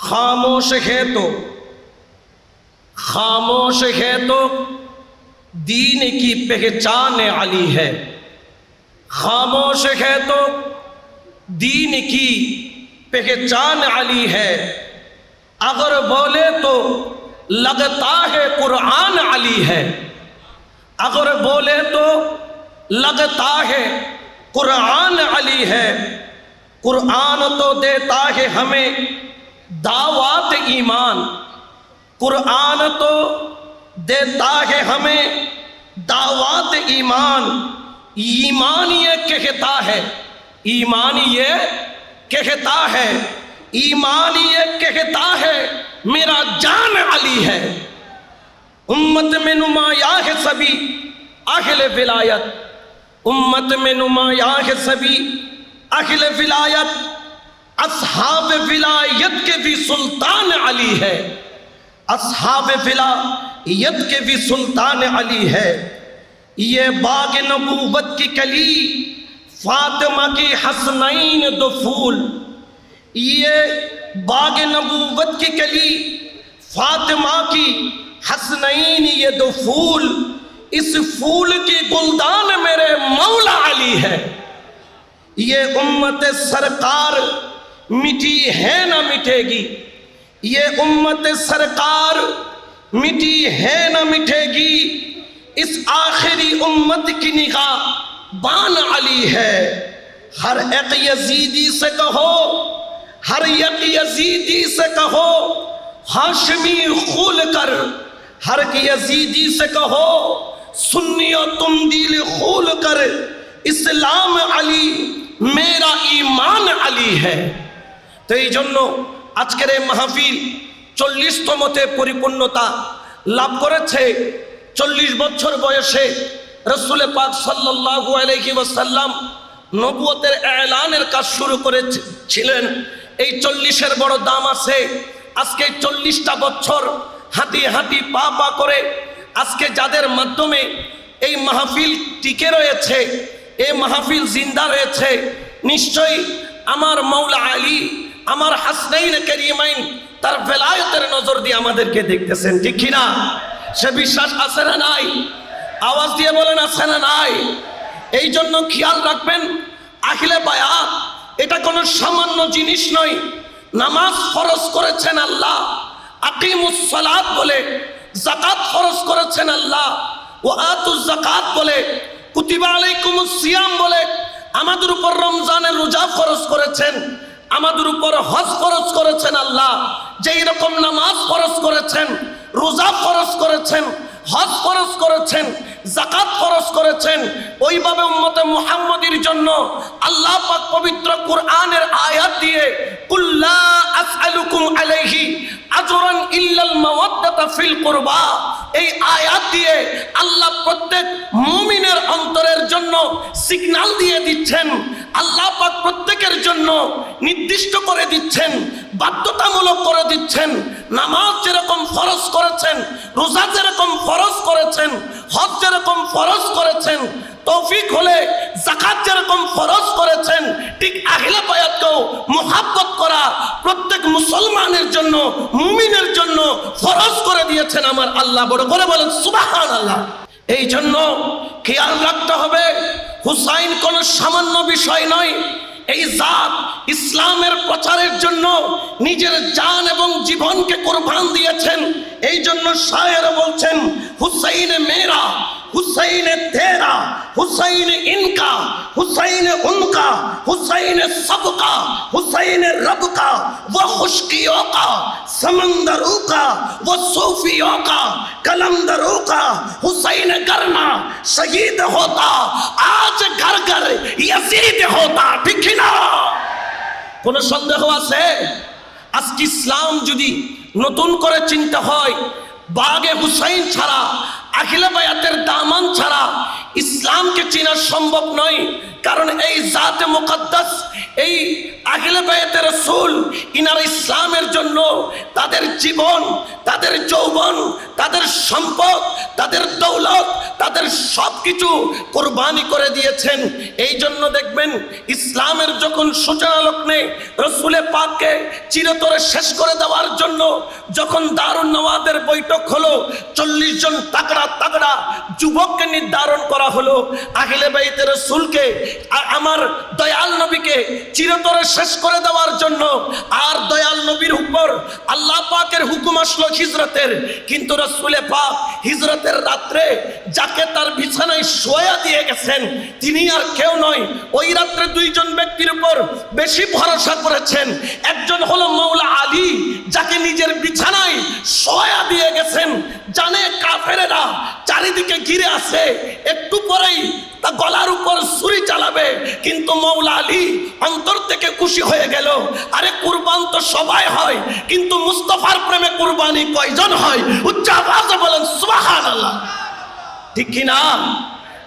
خاموش ہے تو، خاموش ہے تو دین کی پہچان علی ہے۔ خاموش ہے تو دین کی پہچان علی ہے۔ اگر بولے تو لگتا ہے قرآن علی ہے۔ اگر بولے تو لگتا ہے قرآن علی ہے۔ قرآن تو دیتا ہے ہمیں دعوات ایمان، قرآن تو دیتا ہے ہمیں، دعوات ایمان ایمان یہ کہتا ہے، ایمان یہ کہتا ہے، ایمان یہ کہتا ہے، میرا جان علی ہے۔ امت میں نمایاں ہے سبھی، اہل ولایت۔ امت میں نمایاں ہے سبھی، اہل ولایت۔ اصحاب ولایت کے بھی سلطان علی ہے۔ اصحاب ولایت کے بھی سلطان علی ہے۔ یہ باغ نبوت کی کلی فاطمہ کی حسنین دو پھول۔ یہ باغ نبوت کی کلی فاطمہ کی حسنین یہ دو پھول۔ اس پھول کی گلدان میرے مولا علی ہے۔ یہ امت سرکار مٹی ہے نہ مٹے گی۔ یہ امت سرکار مٹی ہے نہ مٹے گی۔ اس آخری امت کی نگاہ بان علی ہے۔ ہر ایک یزیدی سے کہو، ہر یک یزیدی سے کہو، ہاشمی خول کر ہر ایک یزیدی سے کہو، سنی و تم دل خول کر اسلام علی، میرا ایمان علی ہے۔ তো এই জন্য আজকের এই মাহফিল চল্লিশতমতে পরিপূর্ণতা লাভ করেছে চল্লিশ বছর বয়সে রসুল পাক সাল্লাহু আলহি ওসাল্লাম নবুয়তের এলানের কাজ শুরু করেছিলেন। এই চল্লিশের বড় দাম আছে। আজকে চল্লিশটা বছর হাতি হাতি পা পা করে আজকে যাদের মাধ্যমে এই মাহফিল টিকে রয়েছে, এই মাহফিল জিন্দা রয়েছে, নিশ্চয়ই আমার মৌলা আলী আমার হাসনাইন করিমাইন তার বেলায়তের নজর দিয়ে আমাদেরকে দেখতেছেন, ঠিক কিনা? সে বিশ্বাস আছে না নাই? আওয়াজ দিয়ে বলেন, আছে না নাই? এই জন্য খেয়াল রাখবেন আখিলে বায়াত এটা কোনো সামান্য জিনিস নয়। নামাজ ফরজ করেছেন আল্লাহ, আকিমুস সালাত বলে জাকাত ফরজ করেছেন আল্লাহ ও আতুজ জাকাত বলে, কুতিবা আলাইকুমুস সিয়াম বলে, আমাদের উপর রমজানের রোজা ফরজ করেছেন। আমাদের উপর হজ খরচ করেছেন আল্লাহ। যেই রকম নামাজ খরচ করেছেন, রোজা খরচ করেছেন, হজ খরচ করেছেন জাকাত খরচ করেছেন, ওইভাবে উম্মতে মুহাম্মদের জন্য আল্লাহ পাক পবিত্র কোরআনের আয়াত দিয়ে কুল্লা আসআলুকুম আলাইহি আজরান ইল্লাল মাওয়াদ্দাতা ফিল কুরবা। এই আয়াত দিয়ে আল্লাহ প্রত্যেক মুমিনের অন্তরের জন্য সিগন্যাল দিয়ে দিচ্ছেন। আল্লাহ পাক প্রত্যেকের জন্য নির্দিষ্ট করে দিচ্ছেন, বাধ্যতামূলক করে দিচ্ছেন, নামাজ যেরকম ফরজ করেছেন, রোজা যেরকম ফরজ করেছেন, হজ যেরকম ফরজ করেছেন, তৌফিক হলে জাকাত যেরকম ফরজ করেছেন, ঠিক আহিলা বায়াতকেও মোহাব্বত করা প্রত্যেক মুসলমানের জন্য, মুমিনের জন্য ফরজ করে দিয়েছেন আমার আল্লাহ। বড় করে বলেন সুবাহান আল্লাহ এই জন্য খেয়াল রাখতে হবে হুসাইন কোন সামান্য বিষয় নয়। এই জাত ইসলামের প্রচারের জন্য নিজের জান এবং জীবনকে কোরবান দিয়েছেন। এই জন্য শায়ের বলছেন হুসাইন মেরা हुसैन तेरा हुसैन इनका हुसैन उनका हुसैन सबका हुसैन रब का वो खुशकियों का समंदरों का वो सूफियों का कलंदरों का हुसैन करना शहीद होता आज घर घर यजीद होता ঠিক না কোন সন্দেহ আছে আজকে ইসলাম যদি নতুন করে চিন্তা হয় বাগে হুসাইন ছাড়া আখিলা বায়াতের দামান ছাড়া ইসলামকে চেনা সম্ভব নয়। কারণ এই জাতে মুকদ্দাস, এই আখিলা বায়াতের রসুল, ইনার ইসলামের জন্য তাদের জীবন, তাদের যৌবন, তাদের সম্পদ, তাদের দৌলত, তাদের সব কিছু কোরবানি করে দিয়েছেন। এই জন্য দেখবেন ইসলামের যখন সূচনা লগ্নে রসুলে পাককে চিরতরে শেষ করে দেওয়ার জন্য যখন দারুণ নওয়াদের বৈঠক হলো, চল্লিশ জন তাগড়া তাগড়া যুবককে নির্ধারণ করা হলো। আহিলে বাইতে রসুলকে আমার দয়াল নবীকে চিরতরে শেষ করে দেওয়ার জন্য। আর দয়াল নবীর উপর আল্লাহ পাকের হুকুম আসলো হিজরতের। কিন্তু রসুলে পাক হিজরতের রাত্রে যাকে তার বিছানায় শোয়া দিয়ে গেছেন, তিনি আর কেউ নয়, ওই রাত্রে দুইজন ব্যক্তির উপর বেশি ভরসা করেছেন। একজন হলো মৌলা আলী, যাকে নিজের বিছানায় শোয়া দিয়ে গেছেন। জানে কাফেরেরা চারিদিকে ঘিরে আছে। একটু পরেই তা গলার উপর ছুরি চালাবে। কিন্তু মৌলা আলী অন্তর থেকে খুশি হয়ে গেল। আরে কুরবান তো সবাই হয়, কিন্তু মুস্তফার প্রেমে কুরবানি কয়জন হয়? উচ্চ আওয়াজে বলেন সুবহান আল্লাহ ঠিক কিনা?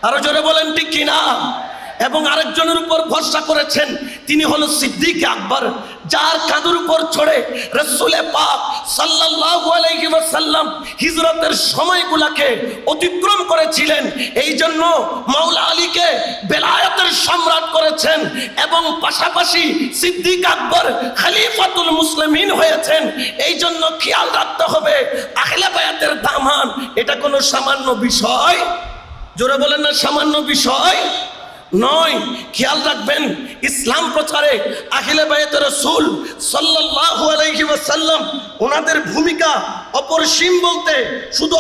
আরও জোরে বলেন, ঠিক কিনা? এবং আরেকজনের উপর ভরসা করেছেন। তিনি হলো সিদ্দিক আকবর, যার কাঁধের উপর ছড়ে রসুলে পাক সাল্লাল্লাহু আলাইহি ওয়াসাল্লাম হিজরতের সময়গুলাকে অতিক্রম করেছিলেন। এই জন্য মাওলা আলীকে বেলায়তের সম্রাট করেছেন এবং পাশাপাশি সিদ্দিক আকবর খালিফাতুল মুসলিমিন হয়েছেন। এই জন্য খেয়াল রাখতে হবে, আহলে বায়াতের দামান, এটা কোনো সামান্য বিষয়? জোরে বলেন না, সামান্য বিষয়? নয় খেয়াল রাখবেন ইসলাম প্রচারে আখিলে বায়াত রসুল সাল্লাল্লাহু ওয়াসাল্লাম, ওনাদের ভূমিকা বলতে শুধু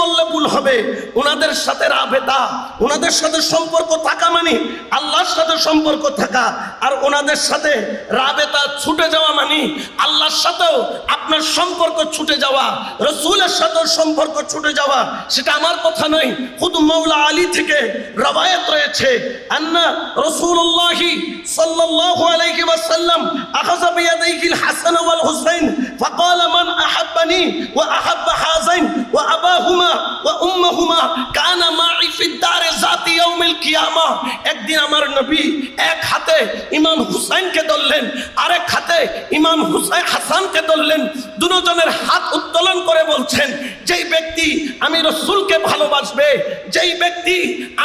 বললে ভুল হবে। ওনাদের সাথে রাভেদা ওনাদের সাথে সম্পর্ক থাকা মানে আল্লাহর সাথে সম্পর্ক থাকা। আর ওনাদের সাথে ছুটে যাওয়া মানে আল্লাহর সাথেও আপনার সম্পর্ক ছুটে যাওয়া, রসুলের সাথেও সম্পর্ক ছুটে যাওয়া, সেটা আমার কথা নয়। খুদ মৌলা আলী থেকে রবায়ত রয়েছে, আন্না রসুল্লাহি সাল্লাহ হাসান ওয়াল والحسين فقال من احبني واحب هذين واباهما وامهما كان معي في الدار ذات يوم القيامه একদিন আমার নবী এক হাতে ইমাম হুসাইনকে ধরলেন আরেক হাতে ইমাম হুসাইন হাসানকে ধরলেন দুজনের হাত উত্তোলন করে বলছেন যেই ব্যক্তি আমি রসুলকে ভালোবাসবে যেই ব্যক্তি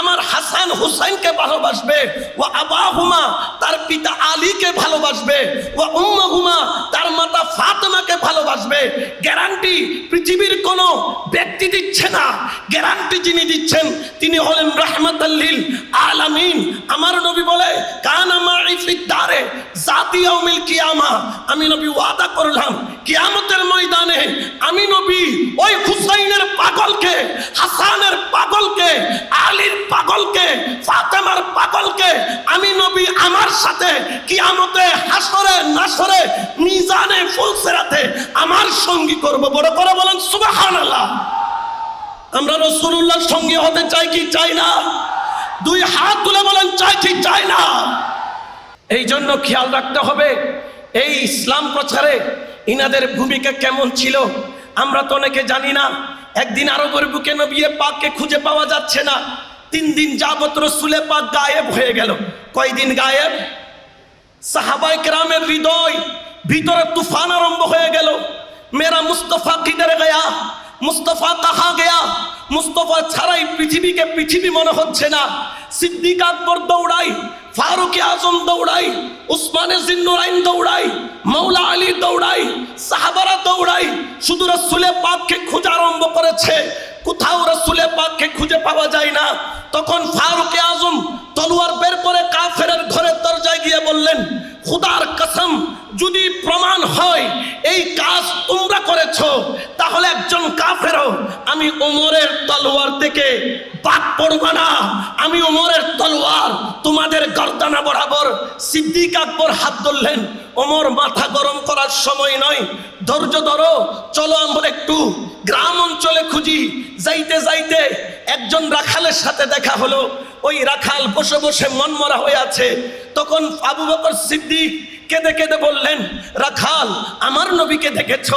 আমার হাসান হুসাইনকে ভালোবাসবে ও আবাহুমা তার পিতা আলীকে ভালোবাসবে ও উম্মহুমা তার মাতা ফাতেমাকে ভালোবাসবে। গ্যারান্টি পৃথিবীর কোনো ব্যক্তি দিচ্ছে না। গ্যারান্টি যিনি দিচ্ছেন, তিনি হলেন রাহমাতাল্লিল আলামিন। আমার নবী বলে, কান আমার ইফিদ্দারে জাতীয় মিল কিয়ামা। আমি নবী ওয়াদা করলাম, কিয়ামতের ময়দানে আমার সাথে কিয়ামতে হাসরে, নাসরে, মিজানে, ফুলসেরাতে আমার সঙ্গী করব। বড় করে বলেন, সুবহানাল্লাহ। আমরা রসুল্লাহর সঙ্গী হতে চাই কি চাই না? দুই হাত তুলে বলেন, চাই কি চাই না? এই জন্য খেয়াল রাখতে হবে, এই ইসলাম প্রচারে ইনাদের ভূমিকা কেমন ছিল? আমরা তো অনেকে জানি না, একদিন আরবের বুকে নবিয়ে পাককে খুঁজে পাওয়া যাচ্ছে না। তিন দিন যাবত রসুলে পাক গায়েব হয়ে গেল। কয়দিন গায়েব? সাহাবাই কেরামের হৃদয় ভিতরে তুফান আরম্ভ হয়ে গেল। মেরা মুস্তফা কিদারে গয়া? মুস্তফা কাহা গয়া? মুস্তফা ছাড়াই পৃথিবীকে পৃথিবী মনে হচ্ছে না। সিদ্দিক আকবর দৌড়াই, ফারুক আজম দৌড়াই, উসমানে জিন্নুরাইন দৌড়াই মৌলা আলী দৌড়াই, সাহাবারা দৌড়াই, শুধু রসুলে পাককে খোঁজা আরম্ভ করেছে। কোথাও রসুলে পাককে খুঁজে পাওয়া যায় না। তখন ফারুকে আজম তলোয়ার বের করে কাফেরের ঘরে দরজায় গিয়ে বললেন, খুদার কসম, যদি প্রমাণ হয় এই কাজ তোমরা করেছ, তাহলে একজন কাফেরও আমি ওমরের তলোয়ার থেকে বাদ পড়ব না। আমি ওমরের তলোয়ার, তোমাদের গর্দানা বরাবর সিদ্দিক আকবর হাত ধরলেন। ওমর মাথা গরম করার সময় নয়। ধৈর্য ধরো, চলো আমরা একটু গ্রাম অঞ্চলে খুঁজি। যাইতে যাইতে একজন রাখালের সাথে দেখা হলো। ওই রাখাল বসে বসে মনমরা হয়ে আছে। তখন আবু বকর সিদ্দিক কেঁদে কেঁদে বললেন, রাখাল, আমার নবীকে দেখেছ?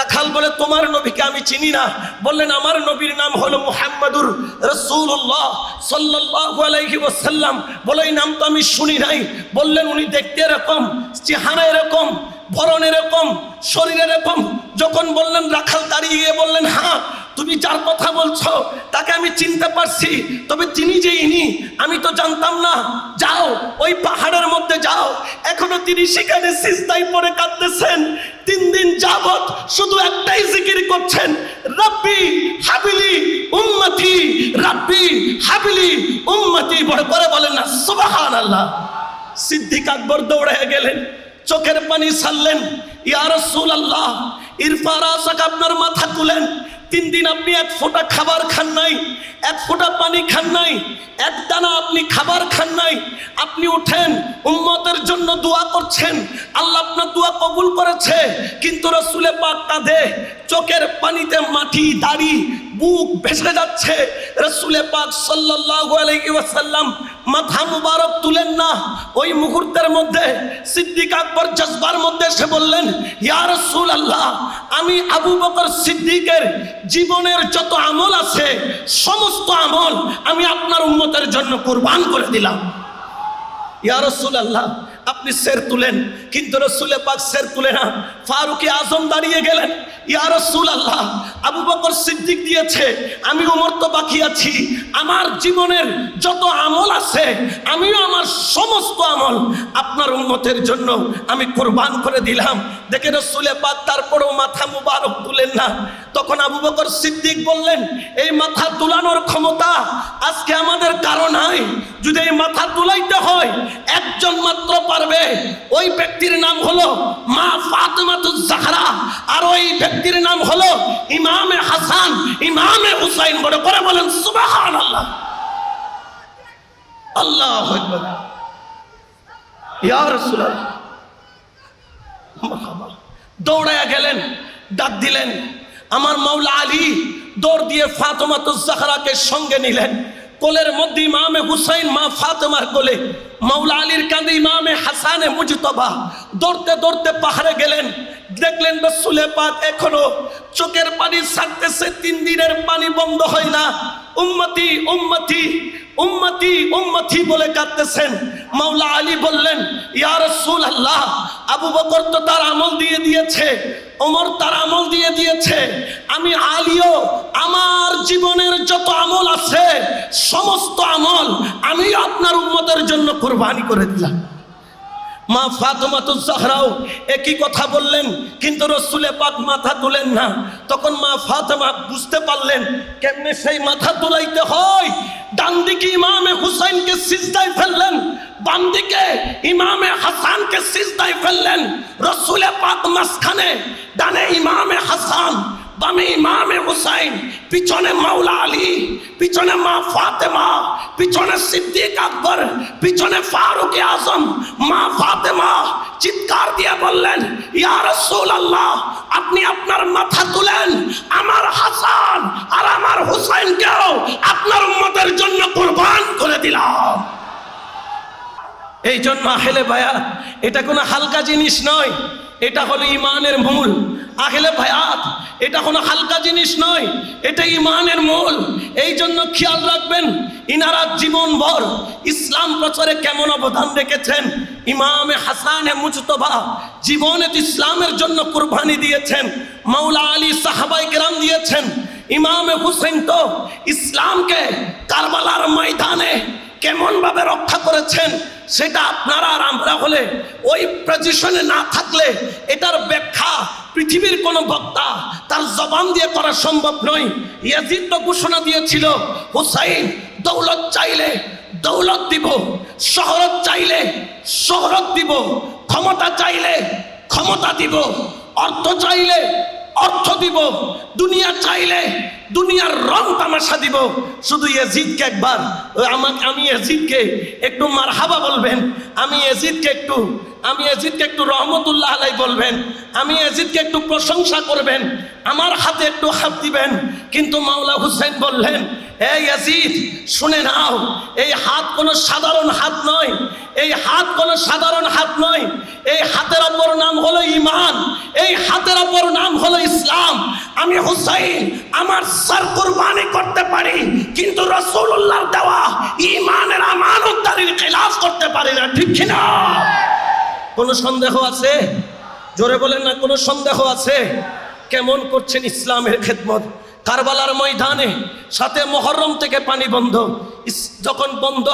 রাখাল বলে, তোমার নবীকে আমি চিনি না। বললেন, আমার নবীর নাম হলো মুহাম্মাদুর রসুল্লাহ সাল্লাল্লাহু আলাইহি ওয়াসাল্লাম। বলে, এই নাম তো আমি শুনি নাই। বললেন, উনি দেখতে এরকম চেহারা এরকম। ভরণ এরকম, শরীর এরকম, যখন বললেন, রাখাল দাঁড়িয়ে গিয়ে বললেন হ্যাঁ তুমি যার কথা বলছো, তাকে আমি চিনতে পারছি, তবে তিনি যে ইনি, আমি তো জানতাম না। যাও, ওই পাহাড়ের মধ্যে যাও। এখনও তিনি সেখানে সিজদাই পরে কাঁদতেছেন। তিন দিন যাবত শুধু একটাই জিকির করছেন, রাব্বি হাবিলি উম্মতি, রাব্বি হাবিলি উম্মতি। বড় করে বলেন না, সুবহানাল্লাহ। সিদ্দিক আকবর দৌড়ে গেলেন। চোখের পানি ছাড়লেন। ইয়ারসুল আল্লাহ ইরফার সাক আপনার মাথা তুলেন। তিন দিন আপনি এক ফোঁটা খাবার খান নাই, এক ফোঁটা পানি খান নাই, এক দানা আপনি খাবার খান আপনি উঠেন, উম্মতের জন্য দোয়া করছেন, আল্লাহ আপনার দোয়া কবুল করেছে, কিন্তু রসুলে পাক কাঁধে চোখের পানিতে মাটি, দাড়ি, বুক ভেসে যাচ্ছে। রসুলে পাক সাল্লাল্লাহু আলাইহি মাথা মুবারক তুলেন না, ওই মুহূর্তের মধ্যে সিদ্দিক আকবর জজবার মধ্যে এসে বললেন, ইয়া রাসূলুল্লাহ, আমি আবু বকর সিদ্দিকের জীবনের যত আমল আছে, সমস্ত আমল আমি আপনার উন্মতের জন্য কুরবান করে দিলাম। ইয়া রাসূলুল্লাহ আপনি সের তুলেন, কিন্তু রসুলে পাক সের তুলে না। ফারুকে আজম দাঁড়িয়ে গেলেন, ইয়া আল্লাহ আবু বকর সিদ্দিক দিয়েছে, আমি ওমর তো বাকি আছি, আমার জীবনের যত আমল আছে, আমিও আমার সমস্ত আমল আপনার উন্নতের জন্য আমি কোরবান করে দিলাম। দেখে রসুলে পাক তারপরেও মাথা মুবারক তুলেন না। তখন আবু বকর সিদ্দিক বললেন, এই মাথা তুলানোর ক্ষমতা আজকে আমাদের কারও নাই। যদি এই মাথা তুলাইতে হয়, একজন মাত্র পারবে। ওই ব্যক্তির নাম হলো মা ফাতেমাতুজ জাহরা। আর ওই ব্যক্তির নাম হলো ইমামে হাসান। ইমামে হুসাইন। বলে করে বলেন, সুবহানাল্লাহ। আল্লাহু ইয়া রাসূলুল্লাহ। মারহাবা। দৌড়ায়া গেলেন, ডাক দিলেন। আমার মাওলা আলী দৌড় দিয়ে ফাতেমাতুজ জাহরাকে সঙ্গে নিলেন। কোলের মধ্যে ইমামে হুসাইন, মা ফাতেমার কোলে, মাওলা আলীর কাঁধে ইমামে হাসানে মুজতবা। দৌড়তে দৌড়তে পাহাড়ে গেলেন, দেখলেন রসুলে পাক এখনও চোখের পানি ছাড়তেছে, তিন দিনের পানি বন্ধ হয় না। উম্মতি উম্মতি উম্মতি উম্মতি বলে কাঁদতেছেন। মাওলা আলী বললেন, ইয়া রাসূলুল্লাহ, আবু বকর তো তার আমল দিয়ে দিয়েছে, ওমর তার আমল দিয়ে দিয়েছে, আমি আলীও আমার আমল আছে, সমস্ত আমল আমি আপনার উম্মতের জন্য কোরবানি করে দিলাম। মা ফাতেমাতুজ জাহরাও একই কথা বললেন, কিন্তু রসুলে পাক মাথা তুলেন না। তখন মা ফাতেমা বুঝতে পারলেন, কেমনে সেই মাথা তুলাইতে হয়? ডান দিকে ইমামে হুসাইনকে সিজদায় ফেললেন বাম দিকে ইমামে হাসানকে সিজদায় ফেললেন। রসুলে পাক মাঝখানে, ডানে ইমামে হাসান বামে ইমামে হুসাইন, পিছনে মাওলা আলী, পিছনে মা ফাতেমা, পিছনে সিদ্দিক আকবর, পিছনে ফারুক আজম, মা ফাতেমা চিৎকার দিয়ে বললেন, ইয়া রাসূলুল্লাহ, আপনি আপনার মাথা তুলেন, আমার হাসান আর আমার হুসাইনকেও আপনার উম্মতের জন্য কুরবান করে দিলাম। এই জন্য আহেলে ভায়া এটা কোনো হালকা জিনিস নয়। এটা হলো ইমানের মূল। আহেলে ভায়াত এটা কোনো হালকা জিনিস নয়, এটা ইমানের মূল। এই জন্য খেয়াল রাখবেন, ইনারা জীবনভর ইসলাম প্রচারে কেমন অবদান রেখেছেন? ইমামে হাসানে মুজতবা জীবনে ইসলামের জন্য কুরবানি দিয়েছেন, মাওলা আলী সাহাবাই কেরাম দিয়েছেন। ইমামে হুসেন তো ইসলামকে কারবালার ময়দানে কেমন ভাবে রক্ষা করেছেন, সেটা আপনারা আর আমরা হলে ওই পজিশনে না থাকলে এটার ব্যাখ্যা পৃথিবীর কোন বক্তা তার জবান দিয়ে করা সম্ভব নয়। ইয়াজিদ তো ঘোষণা দিয়েছিল, হুসাইন, দৌলত চাইলে দৌলত দিব, শহরত চাইলে শহরত দিব, ক্ষমতা চাইলে ক্ষমতা দিব, অর্থ চাইলে অর্থ দিব, দুনিয়া চাইলে দুনিয়ার রং তামাশা দিব। শুধু এজিদকে একবার আমাকে, আমি এজিদকে একটু মারহাবা বলবেন, আমি এজিদকে একটু, আমি এজিদকে একটু রহমতুল্লাহ আলাই বলবেন, আমি এজিদকে একটু প্রশংসা করবেন, আমার হাতে একটু হাত দিবেন। কিন্তু মাওলা হুসেন বললেন এই ইয়াজিদ, শুনে নাও, এই হাত কোনো সাধারণ হাত নয়, এই হাত কোনো সাধারণ হাত নয়, এই হাতের অপর নাম হলো ইমান এই হাতের অপর নাম হলো ইসলাম। আমি হুসাইন, আমার সর কুরবানি করতে পারি, কিন্তু রসুল্লাহ দেওয়া ইমানের আমানতদারির খেলাফ করতে পারি না, ঠিক কিনা? কোনো সন্দেহ আছে? জোরে বলেন না, কোনো সন্দেহ আছে? কেমন করছেন ইসলামের খেদমত? কারবালার ময়দানে, সাথে মহরম থেকে পানি বন্ধ। যখন বন্ধ,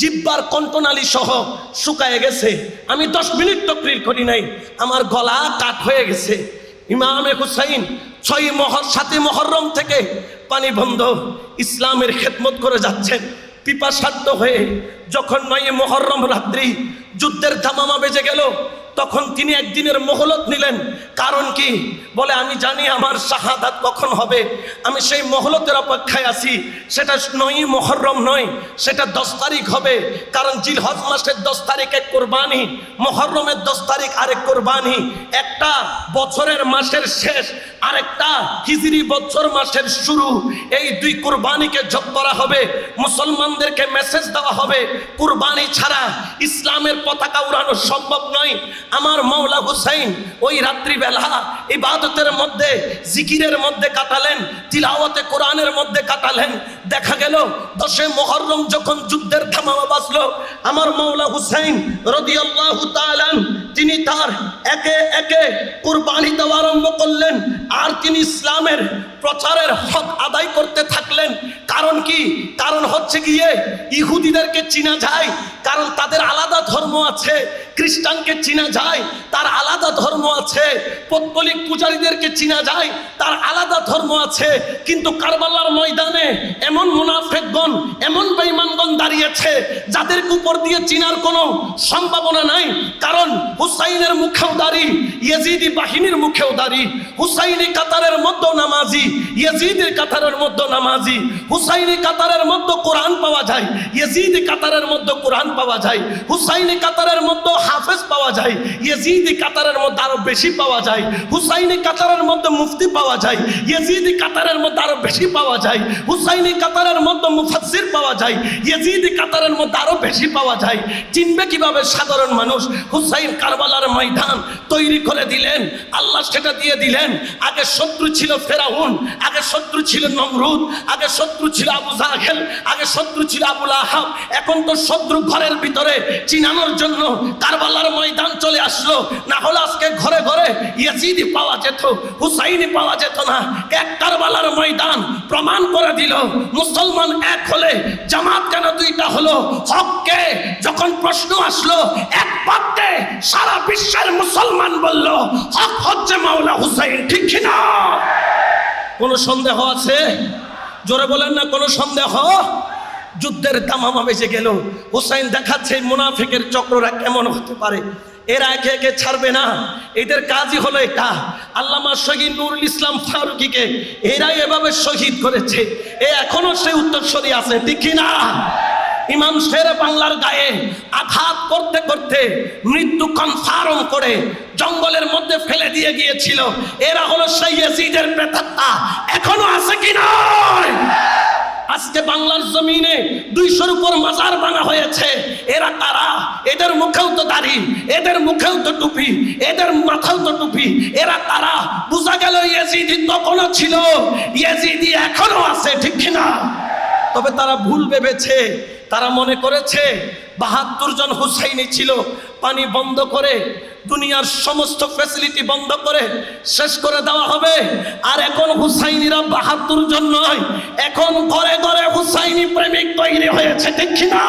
জিব্বার কণ্ঠনালী সহ শুকায় গেছে। আমি দশ মিনিট তকরির করি নাই, আমার গলা কাট হয়ে গেছে। ইমামে হুসাইন ছয় মহর সাথে মহরম থেকে পানি বন্ধ। ইসলামের খেদমত করে যাচ্ছেন, পিপাসার্থ হয়ে। যখন নয় মহরম রাত্রি, যুদ্ধের ধামামা বেজে গেল তখন তিনি একদিনের মহলত নিলেন। কারণ কি? বলে, আমি জানি আমার শাহাদাত কখন হবে। আমি সেই মহলতের অপেক্ষায় আছি। সেটা নয় মহরম নয়, সেটা দশ তারিখ হবে। কারণ জিলহজ মাসের দশ তারিখ এক কোরবানি, মহরমের দশ তারিখ আরেক কোরবানি। একটা বছরের মাসের শেষ, আরেকটা হিজরি বছর মাসের শুরু। এই দুই কুরবানিকে যোগ করা হবে, মুসলমানদেরকে মেসেজ দেওয়া হবে। কুরবানি ছাড়া ইসলামের পতাকা উড়ানো সম্ভব নয়। আমার মৌলা হুসাইন ওই রাত্রিবেলা ইবাদতের মধ্যে, জিকিরের মধ্যে কাটালেন, তিলাওয়াতে কোরআনের মধ্যে কাটালেন। দেখা গেল, দশে মোহররম যখন যুদ্ধের থামামা বাজলো, আমার মৌলা হুসাইন রদিয়াল্লাহু তাআলান তিনি তার একে একে কুরবানি দেওয়া আরম্ভ করলেন। আর তিনি ইসলামের প্রচারের হক আদায় করতে থাকলেন। কারণ কি? কারণ হচ্ছে গিয়ে, ইহুদিদেরকে চিনা যায়, কারণ তাদের আলাদা ধর্ম আছে, খ্রিস্টানকে চিনা যায়, তার আলাদা ধর্ম আছে। পত্তলিক পূজারীদেরকে চিনা যায়, তার আলাদা ধর্ম আছে। কিন্তু কারবালার ময়দানে এমন মুনাফেকগণ, এমন বেঈমানগণ দাঁড়িয়েছে যাদের উপর দিয়ে চিনার কোনো সম্ভাবনা নাই। কারণ হুসাইনের মুখেও দাঁড়ি, ইয়েজিদি বাহিনীর মুখেও দাঁড়ি। হুসাইনি কাতারের মধ্যে নামাজি ইয়েজিদের কাতারের মধ্যে নামাজি। হুসাইনি কাতারের মধ্যে কোরআন পাওয়া যায়, ইয়েজিদি কাতারের মধ্যে কোরআন পাওয়া যায়। হুসাইনি কাতারের মধ্যে হাফেজ পাওয়া যায়। ইয়েজিদি কাতারের মধ্যে আরও বেশি পাওয়া যায়, হুসাইনি কাতারের মধ্যে মুফতি পাওয়া যায়, ইয়েজিদি কাতারের মধ্যে আরও বেশি পাওয়া যায়, হুসাইনি কাতারের মধ্যে মুফাসসির পাওয়া যায়। ইয়েজিদি কাতারের মধ্যে আরও বেশি পাওয়া যায়। চিনবে কীভাবে সাধারণ মানুষ হুসাইন কারবালার ময়দান তৈরি করে দিলেন, আল্লাহ সেটা দিয়ে দিলেন। আগে শত্রু ছিল ফেরাউন, আগে শত্রু ছিল নমরুদ, আগে শত্রু ছিল আবু জাহেল, আগে শত্রু ছিল আবুল আহাব এখন তো শত্রু ঘরের ভিতরে চিনানোর জন্য কারবালার ময়দান চলে আসলো। না হলে আজকে ঘরে ঘরে ইয়াজিদি পাওয়া যেত হুসাইনি পাওয়া যেত না। এক কারবালার ময়দান প্রমাণ করে দিল, মুসলমান এক হলে জামাত কেন দুইটা হলো? হককে যখন প্রশ্ন আসলো, এক পাত্রে সারা বিশ্বের মুসলমান বলল, হক হচ্ছে মাওলা হুসাইন, ঠিক কিনা কোনো সন্দেহ আছে? জোরে বলেন না, কোনো সন্দেহ? যুদ্ধের দামামা বেঁচে গেল। হুসাইন দেখাচ্ছে মুনাফিকের চক্ররা কেমন হতে পারে? এরা একে একে ছাড়বে না। এদের কাজই হলো এটা। আল্লামা শহীদ নুরুল ইসলাম ফারুকিকে এরাই এভাবে শহীদ করেছে। এ এখনও সে উত্তরসরী আছে, ঠিক না ইমাম শের বাংলার গায়ে আঘাত করতে করতে মৃত্যু কনফার্ম করে জঙ্গলের মধ্যে ফেলে দিয়ে গিয়েছিল। এরা হলো সেই ইয়াজিদের প্রেতাত্মা। এখনও আছে কি নয় আজকে বাংলার জমিনে দুইশোর উপর মাজার বানা হয়েছে। এরা তারা এদের মুখেও তো দাড়ি, এদের মুখেও তো টুপি, এদের মাথাও তো টুপি। এরা তারা বোঝা গেল ইয়েজিদি তখনও ছিল, ইয়েজিদি এখনও আছে, ঠিক কিনা? তবে তারা ভুল ভেবেছে, তারা মনে করেছে বাহাত্তর জন হুসাইনি ছিল, পানি বন্ধ করে, দুনিয়ার সমস্ত ফ্যাসিলিটি বন্ধ করে শেষ করে দেওয়া হবে। আর এখন হুসাইনিরা বাহাত্তর জন নয়, এখন ঘরে ঘরে হুসাইনি প্রেমিক তৈরি হয়েছে দেখি না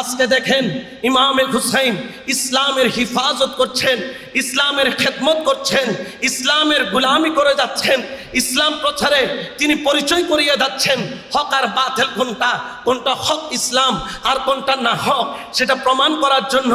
আজকে দেখেন ইমামে হুসাইন ইসলামের হিফাজত করছেন ইসলামের খেদমত করছেন, ইসলামের গুলামি করে যাচ্ছেন, ইসলাম প্রচারে তিনি পরিচয় করিয়ে যাচ্ছেন, হক আর বাতিল কোনটা কোনটা হক ইসলাম আর কোনটা না হক, সেটা প্রমাণ করার জন্য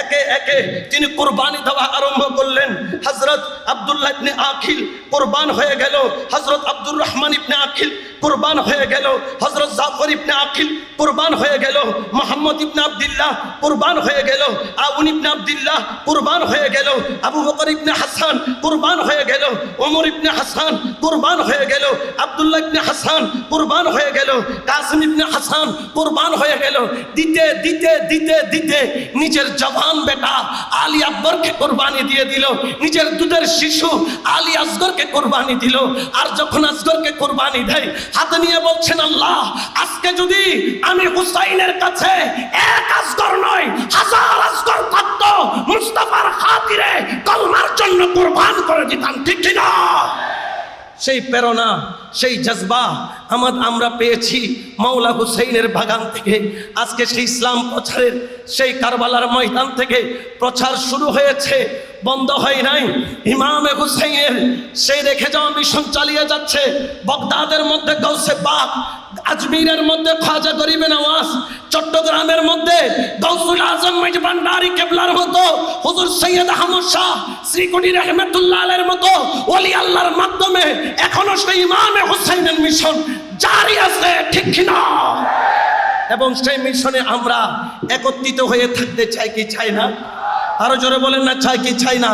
একে একে তিনি কোরবানি দেওয়া আরম্ভ করলেন। হজরত আব্দুল্লাহ ইবনে আখিল কোরবান হয়ে গেল হজরত আব্দুর রহমান ইবনে আখিল কোরবান হয়ে গেল হজরত জাফর ইবনে আখিল কোরবান হয়ে গেল, মোহাম্মদ ইবনে আব্দুল্লাহ কোরবান হয়ে গেল, আউন ইবনে আব্দুল্লাহ কোরবান হয়ে গেল আবু বকর ইবনে হাসান কোরবান হয়ে গেল, ওমর ইবনে হাসান কোরবান হয়ে গেল, আব্দুল্লাহ ইবনে হাসান কোরবান হয়ে গেল, কাসিম ইবনে হাসান কোরবান হয়ে গেল। দিতে দিতে দিতে দিতে নিজের জবান বেটা আলী আকবরকে কোরবানি দিয়ে দিল, নিজের দুধের শিশু আলী আসগরকে কোরবানি দিল। আর যখন আসগরকে কোরবানি দেয়, হাতে নিয়ে বলছেন, আল্লাহ, আজকে যদি আমি হুসাইনের কাছে এক আসগর নয়, হাজার আসগর থাকতো মুস্তাফার খাতিরে কলমার জন্য কোরবান করে দিতাম ঠিক না সেই প্রেরণা সেই জজবা আমার আমরা পেয়েছি মাওলা হুসেইনের বাগান থেকে। আজকে সেই ইসলাম প্রচারের সেই কারবালার ময়দান থেকে প্রচার শুরু হয়েছে, বন্ধ হয় নাই। ইমামে হুসেইনের সেই রেখে যাওয়া মিশন চালিয়ে যাচ্ছে। বগদাদের মধ্যে গৌসে পাক, আজমিরের মধ্যে খাজা গরিবে নওয়াজ চট্টগ্রামের মধ্যে গৌসুল আজম মেজবান্ডারি কেবলার মতো, হুজুর সৈয়দ আহমদ শাহ শ্রীকুটি রহমতুল্লাহ মতো, ওলি আল্লাহর মাধ্যমে এখনও সেই ইমামে হুসাইনের মিশন জারি আছে, ঠিক কিনা? এবং সেই মিশনে আমরা একত্রিত হয়ে থাকতে চাই কি চাই না? আরও জোরে বলেন না, চাই কি চাই না?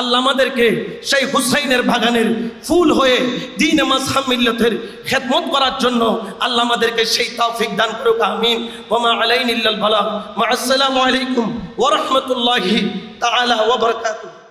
আল্লাহ আমাদেরকে সেই হুসাইনের বাগানের ফুল হয়ে দিন মাসহাম মিল্লতের খেদমত করার জন্য আল্লাহ আমাদেরকে সেই তৌফিক দান করুক, আমিন। ওমা আলাইন ইল্লাল বালাগ মা, আসসালামু আলাইকুম ওয়া রাহমাতুল্লাহি তাআলা ওয়া বারাকাতুহু।